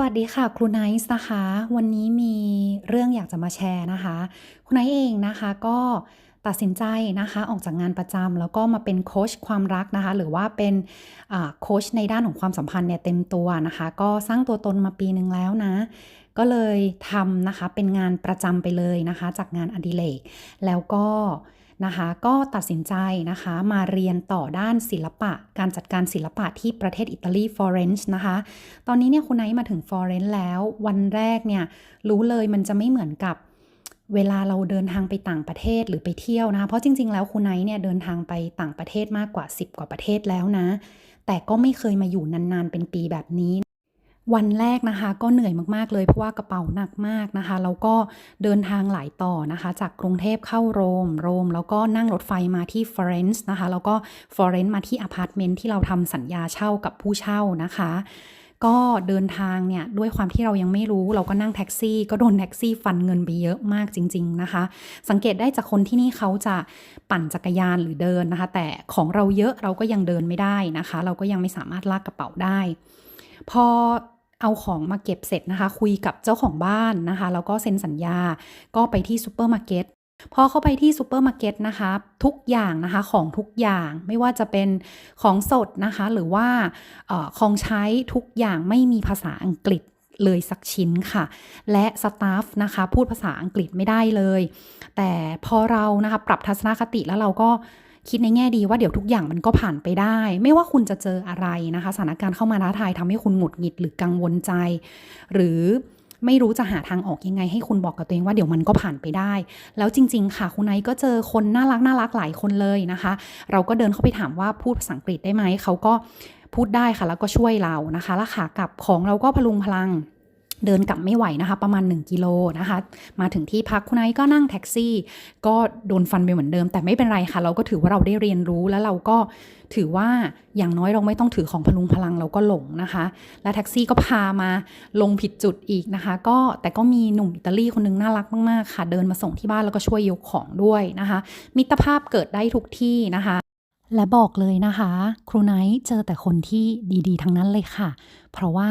วัสดีค่ะครูไนซ์นะคะ วันนี้มีเรื่องอยากจะมาแชร์นะคะ ครูไนซ์เองนะคะก็ตัดสินใจนะคะออกจากงานประจำแล้วก็มาเป็นโค้ชความรักนะคะ หรือว่าเป็นโค้ชในด้านของความสัมพันธ์เนี่ยเต็มตัวนะคะ ก็สร้างตัวตนมาปีหนึ่งแล้วนะ ก็เลยทำนะคะเป็นงานประจำไปเลยนะคะ จากงานอดิเรกแล้วก็ นะคะ ก็ตัดสินใจนะคะมาเรียนต่อด้านศิลปะ การจัดการศิลปะที่ประเทศอิตาลีฟลอเรนซ์นะคะ ตอนนี้เนี่ยคุณไนท์มาถึงฟลอเรนซ์แล้ว วันแรกเนี่ยรู้เลยมันจะไม่เหมือนกับเวลาเราเดินทางไปต่างประเทศหรือไปเที่ยวนะคะ เพราะจริง ๆ แล้วคุณไนท์เนี่ยเดินทางไปต่างประเทศมากกว่า 10 กว่าประเทศแล้วนะ แต่ก็ไม่เคยมาอยู่นานๆ เป็นปีแบบนี้ วันแรกนะคะก็เหนื่อยมากๆเลยเพราะว่ากระเป๋าหนักมากนะคะแล้วก็เดินทางหลายต่อนะคะ จากกรุงเทพเข้าโรม โรม แล้วก็นั่งรถไฟมาที่ฟลอเรนซ์นะคะ แล้วก็ฟลอเรนซ์มาที่อพาร์ตเมนต์ที่เราทำสัญญาเช่ากับผู้เช่านะคะก็เดินทางเนี่ยด้วยความที่เรายังไม่รู้เราก็นั่งแท็กซี่ ก็โดนแท็กซี่ฟันเงินไปเยอะมากจริง ๆนะคะ สังเกตได้จากคนที่นี่เขาจะปั่นจักรยานหรือเดินนะคะ แต่ของเราเยอะเราก็ยังเดินไม่ได้นะคะ เราก็ยังไม่สามารถลากกระเป๋าได้ พอ เอาของมาเก็บเสร็จนะคะ คุยกับเจ้าของบ้านนะคะ แล้วก็เซ็นสัญญา ก็ไปที่ซูเปอร์มาร์เก็ตพอเข้าไปที่ซูเปอร์มาร์เก็ตนะคะ ทุกอย่างนะคะของทุกอย่างไม่ว่าจะเป็นของสดนะคะ หรือว่าออของใช้ทุกอย่างไม่มีภาษาอังกฤษเลยสักชิ้นค่ะ และสตาฟนะคะ พูดภาษาอังกฤษไม่ได้เลย แต่พอเรานะคะ ปรับทัศนคติแล้วเราก็ คิดในแง่ดีว่าเดี๋ยวทุกอย่างมันก็ผ่านไปได้ ไม่ว่าคุณจะเจออะไรนะคะสถานการณ์เข้ามาท้าทายทำให้คุณหงุดหงิดหรือกังวลใจ หรือไม่รู้จะหาทางออกยังไง ให้คุณบอกกับตัวเองว่าเดี๋ยวมันก็ผ่านไปได้ แล้วจริง ๆ ค่ะ คุณไนก็เจอคนน่ารักน่ารักหลายคนเลยนะคะ เราก็เดินเข้าไปถามว่าพูดภาษาอังกฤษได้ไหมเขาก็พูดได้ค่ะแล้วก็ช่วยเรานะคะแล้วขากลับของเราก็พลุงพลัง เดินกลับไม่ไหวนะคะ ประมาณ 1 กิโลนะคะ มาถึงที่พักคุณไนท์ก็นั่งแท็กซี่ ก็โดนฟันไปเหมือนเดิม แต่ไม่เป็นไรค่ะ เราก็ถือว่าเราได้เรียนรู้แล้วเราก็ถือว่าอย่างน้อยเราไม่ต้องถือของพลุงพลังเราก็หลงนะคะ และแท็กซี่ก็พามาลงผิดจุดอีกนะคะ ก็แต่ก็มีหนุ่มอิตาลีคนนึงน่ารักมากๆค่ะ เดินมาส่งที่บ้านแล้วก็ช่วยยกของด้วยนะคะ มิตรภาพเกิดได้ทุกที่นะคะและบอกเลยนะคะ ครูไนท์เจอแต่คนที่ดีๆ ทั้งนั้นเลยค่ะ เพราะว่า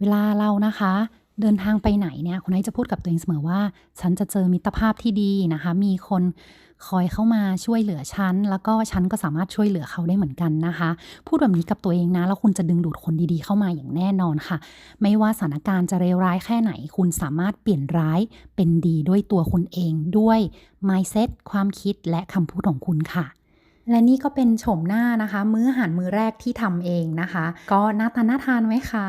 เวลาเรานะคะ เดินทางไปไหนเนี่ยคุณไนท์จะพูดกับตัวเองเสมอว่า ฉันจะเจอมิตรภาพที่ดีนะคะ มีคนคอยเข้ามาช่วยเหลือฉัน แล้วก็ฉันก็สามารถช่วยเหลือเขาได้เหมือนกันนะคะ พูดแบบนี้กับตัวเองนะ แล้วคุณจะดึงดูดคนดีๆเข้ามาอย่างแน่นอนค่ะ ไม่ว่าสถานการณ์จะเลวร้ายแค่ไหน คุณสามารถเปลี่ยนร้ายเป็นดีด้วยตัวคุณเองด้วย mindset ความคิดและคำพูดของคุณค่ะและนี่ก็เป็นโฉมหน้านะคะ มื้ออาหารมื้อแรกที่ทำเองนะคะ ก็น่าทานน่าทานไหมคะ